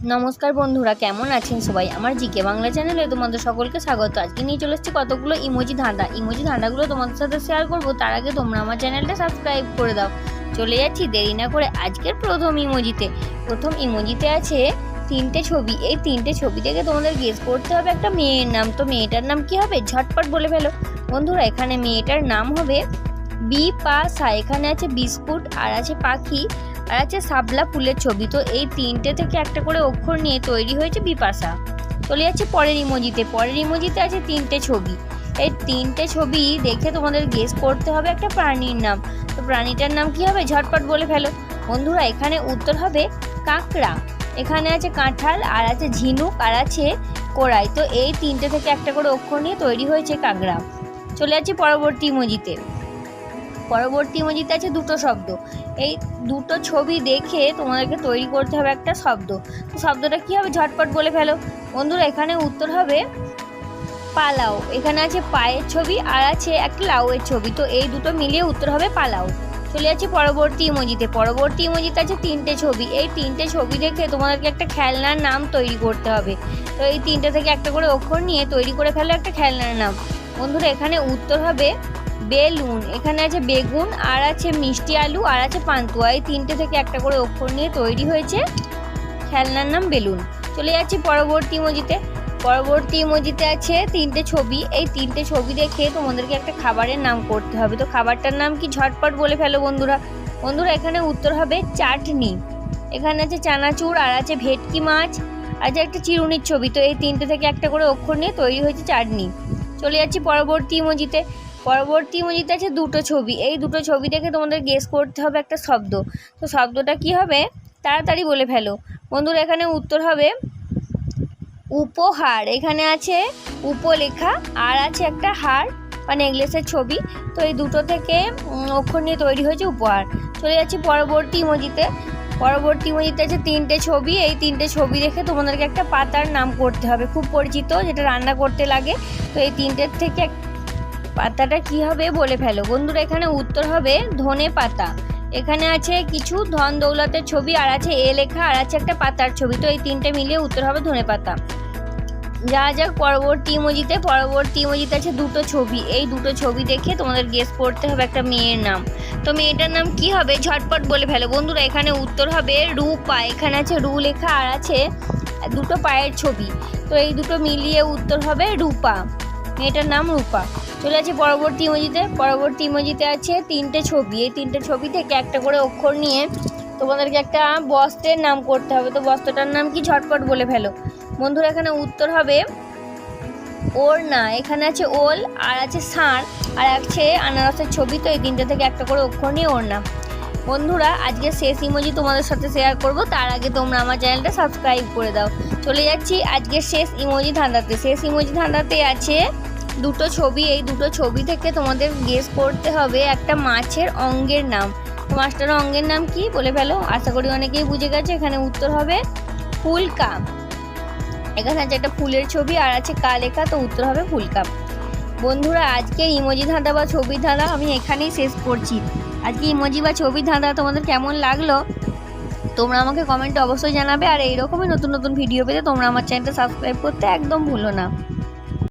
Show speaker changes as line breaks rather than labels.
নমস্কার বন্ধুরা, কেমন আছেন সবাই? আমার জিকে বাংলা চ্যানেলে তোমাদের সকলকে স্বাগত। আজকে নিয়ে চলে এসেছি কতগুলো ইমোজি ধাঁধা। ইমোজি ধাঁধাগুলো তোমাদের সাথে শেয়ার করব, তার আগে তোমরা আমার চ্যানেলটা সাবস্ক্রাইব করে দাও। চলে যাচ্ছি দেরি না করে আজকের প্রথম ইমোজিতে প্রথম ইমোজিতে আছে তিনটে ছবি। এই তিনটে ছবি থেকে তোমাদের গেস করতে হবে একটা মেয়ের নাম। তো মেয়েটার নাম কি হবে? ঝটপট বলে ফেলো। বন্ধুরা, এখানে মেয়েটার নাম হবে বি পা সা এখানে আছে বিস্কুট, আর আছে পাখি। আর আছে সাবলা ফুলের ছবি। তো এই তিনটে থেকে একটা করে অক্ষর নিয়ে তৈরি হয়েছে বিপাশা। চলে যাচ্ছে পরের ইমোজিতে। পরের ইমোজিতে আছে তিনটে ছবি। এই তিনটে ছবি দেখে তোমাদের গেস করতে হবে একটা প্রাণীর নাম। তো প্রাণীটার নাম কি হবে? ঝটপট বলে ফেলো। বন্ধুরা, এখানে উত্তর হবে কাঁকড়া। এখানে আছে কাঁঠাল, আর আছে ঝিনুক, আর আছে কোড়াই তো এই তিনটে থেকে একটা করে অক্ষর নিয়ে তৈরি হয়েছে কাঁকড়া। চলে যাচ্ছি পরবর্তী ইমোজিতে। পরবর্তী ইমোজিতে আছে দুটো শব্দ। এই দুটো ছবি দেখে তোমাদেরকে তৈরি করতে হবে একটা শব্দ। তো শব্দটা কী হবে? ঝটপট বলে ফেলো। বন্ধুরা, এখানে উত্তর হবে পালাও। এখানে আছে পায়ের ছবি, আর আছে একটা লাউয়ের ছবি। তো এই দুটো মিলিয়ে উত্তর হবে পালাও। চলে যাচ্ছি পরবর্তী ইমোজিতে। পরবর্তী ইমোজিতে আছে তিনটে ছবি। এই তিনটে ছবি দেখে তোমাদেরকে একটা খেলনার নাম তৈরি করতে হবে। তো এই তিনটে থেকে একটা করে অক্ষর নিয়ে তৈরি করে ফেলো একটা খেলনার নাম। বন্ধুরা, এখানে উত্তর হবে বেলুন, এখানে আছে বেগুন, আর আছে মিষ্টি আলু, আর আছে পান্তুয়া। এই তিনটে থেকে একটা করে অক্ষর নিয়ে তৈরি হয়েছে। খেলনার নাম বেলুন। চলে যাচ্ছি পরবর্তী ইমোজিতে। পরবর্তী ইমোজিতে আছে তিনটে ছবি। এই তিনটে ছবি দেখে তোমাদেরকে একটা খাবারের নাম করতে হবে। তো খাবারটার নাম কি ঝটপট বলে ফেলো বন্ধুরা? বন্ধুরা, এখানে উত্তর হবে চাটনি। এখানে আছে চানাচুর, আর আছে ভেটকি মাছ, আর আছে একটা চিরুনির ছবি। তো এই তিনটে থেকে একটা করে অক্ষর নিয়ে তৈরি হয়েছে চাটনি। চলে যাচ্ছি পরবর্তী ইমোজিতে। পরবর্তী ইমোজিতে আছে দুটো ছবি। এই দুটো ছবি দেখে তোমাদের গেস করতে হবে একটা শব্দ। তো শব্দটা কি হবে? তাড়াতাড়ি বলে ফেলো। বন্ধুরা, এখানে উত্তর হবে উপহার। এখানে আছে উপলেখা, আর আছে একটা হার বা নেকলেসের ছবি। তো এই দুটো থেকে অক্ষর নিয়ে তৈরি হয়েছে উপহার। চলে যাচ্ছি পরবর্তী ইমোজিতে পরবর্তী ইমোজিতে আছে তিনটে ছবি। এই তিনটে ছবি দেখে তোমাদেরকে একটা পাতার নাম করতে হবে। খুব পরিচিত, যেটা রান্না করতে লাগে। তো এই তিনটের থেকে পাতাটা কি হবে বলে ফেলো। বন্ধুরা, এখানে উত্তর হবে ধনে পাতা। এখানে আছে কিছু ধন দৌলতের ছবি, আর আছে এ লেখা, আর আছে একটা পাতার ছবি। তো এই তিনটে মিলিয়ে উত্তর হবে ধনে পাতা। যা যাক, পরবর্তী ইমোজিতে পরবর্তী ইমোজিতে আছে দুটো ছবি। এই দুটো ছবি দেখে তোমাদের গেস করতে হবে একটা মেয়ের নাম। তো মেয়েটার নাম কি হবে? ঝটপট বলে ফেলো। বন্ধুরা, এখানে উত্তর হবে রূপা। এখানে আছে রু লেখা, আর আছে দুটো পায়ের ছবি। তো এই দুটো মিলিয়ে উত্তর হবে রূপা। মেয়েটার নাম রূপা। চলে আছে পরবর্তী ইমোজিতে। পরবর্তী ইমোজিতে আছে তিনটে ছবি। এই তিনটে ছবি থেকে একটা করে অক্ষর নিয়ে তোমাদেরকে একটা বস্ত্রের নাম করতে হবে। তো বস্ত্রটার নাম কি ঝটপট বলে ফেলো। বন্ধুরা, এখানে উত্তর হবে ওর না এখানে আছে ওল, আর আছে ষাঁড়, আর আছে আনারসের ছবি। তো এই তিনটে থেকে একটা করে অক্ষর নিয়ে ওর না বন্ধুরা আজকে শেষ ইমোজি তোমাদের সাথে শেয়ার করব। তার আগে তোমরা আমার চ্যানেলটা সাবস্ক্রাইব করে দাও। চলে যাচ্ছি আজকে শেষ ইমোজি ধান্দাতে শেষ ইমোজি ধান্দাতে আছে দুটো ছবি, এই দুটো ছবি থেকে তোমাদের গেস করতে হবে একটা মাছের অঙ্গের নাম। মাছটার অঙ্গের নাম কি? বলে ফেলো। আশা করি অনেকেই বুঝে গেছে, এখানে উত্তর হবে ফুলকা। এখানে আছে একটা ফুলের ছবি আর আছে কা লেখা তো উত্তর হবে ফুলকা। বন্ধুরা, আজকে ইমোজি ধাঁধা বা ছবি ধাঁধা আমি এখানেই শেষ করছি। আজকে ইমোজি বা ছবি ধাঁধা তোমাদের কেমন লাগল? তোমরা আমাকে কমেন্টে অবশ্যই জানাবে। আর এইরকমই নতুন নতুন ভিডিও পেতে তোমরা আমার চ্যানেলটা সাবস্ক্রাইব করতে একদম ভুলো না।